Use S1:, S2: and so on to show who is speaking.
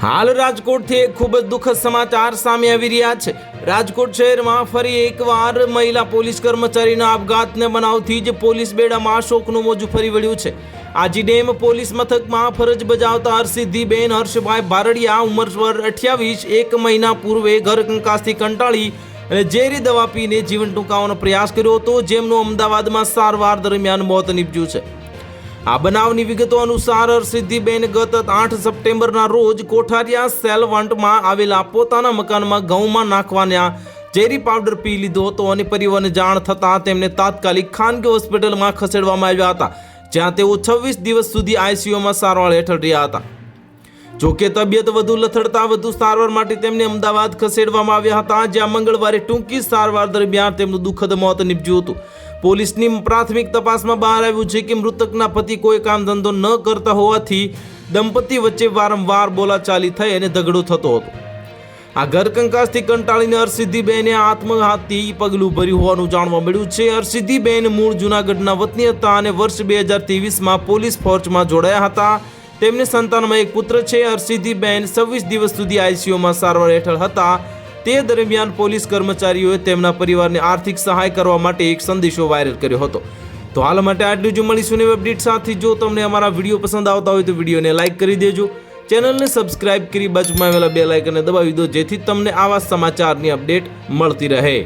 S1: હાલ રાજકોટથી એક ખૂબ જ દુઃખદ સમાચાર સામે આવી રહ્યા છે. રાજકોટ શહેરમાં ફરી એકવાર મહિલા પોલીસ કર્મચારીના આપઘાતને બનાવથી જ પોલીસ બેડામાં શોકનું મોજું ફરી વળ્યું છે. આજી ડેમ પોલીસ મથકમાં ફરજ બજાવતા હરસિદ્ધિબેન, હર્ષભાઈ બારડિયા ઉંમર વર અઠ્યાવીસ, એક મહિના પૂર્વે ઘર કંકાસથી કંટાળી અને ઝેરી દવા પીને જીવન ટૂંકાવવાનો પ્રયાસ કર્યો હતો, જેમનું અમદાવાદમાં સારવાર દરમિયાન મોત નીપજ્યું છે. આ બનાવની વિગતો અનુસાર હરસિદ્ધિબેન ગત આઠ સપ્ટેમ્બરના રોજ કોઠારિયા સેલવંટમાં આવેલા પોતાના મકાનમાં ઘઉંમાં નાખવાના ઝેરી પાવડર પી લીધો હતો અને પરિવારને જાણ થતાં તેમને તાત્કાલિક ખાનગી હોસ્પિટલમાં ખસેડવામાં આવ્યા હતા, જ્યાં તેઓ છવ્વીસ દિવસ સુધી આઈસીયુમાં સારવાર હેઠળ રહ્યા હતા. જોકે તબિયત વધુ લથડતા, વધુ સારવાર માટે તેમને અમદાવાદ ખસેડવામાં આવ્યા હતા, જ્યાં મંગળવારે ટૂંકી સારવાર દરમિયાન તેમનું દુઃખદ મોત નીપજ્યું હતું. પોલીસની પ્રાથમિક તપાસમાં બહાર આવ્યું છે કે મૃતકના પતિ કોઈ કામ ધંધો ન કરતા હોવાથી દંપતી વચ્ચે વારંવાર બોલાચાલી થઈ અને ઝઘડો થતો હતો. આ ઘર કંકાસથી કંટાળીને હરસિદ્ધિબેને આત્મઘાતી પગલું ભર્યું હોવાનું જાણવા મળ્યું છે. હરસિદ્ધિબેન મૂળ જૂનાગઢના વતની હતા અને વર્ષ બે હજાર ત્રેવીસમાં પોલીસ ફોર્સમાં જોડાયા હતા. તેમને સંતાનમાં એક પુત્ર છે, હરસિદ્ધિબેન. છવ્વીસ દિવસ સુધી આઈસીયુમાં સારવાર હેઠળ હતા. તે દરમિયાન પોલીસ કર્મચારીઓએ તેમના પરિવારને આર્થિક સહાય કરવા માટે એક સંદેશો વાયરલ કર્યો હતો. તો હાલ માટે આટલું જ મળીશું નવી અપડેટ સાથે. જો તમને અમારા વીડિયો પસંદ આવતા હોય તો વિડીયોને લાઇક કરી દેજો. ચેનલને સબસ્ક્રાઇબ કરી બાજુમાં આવેલા બે લાઇકને દબાવી દો, જેથી તમને આવા સમાચારની અપડેટ મળતી રહે.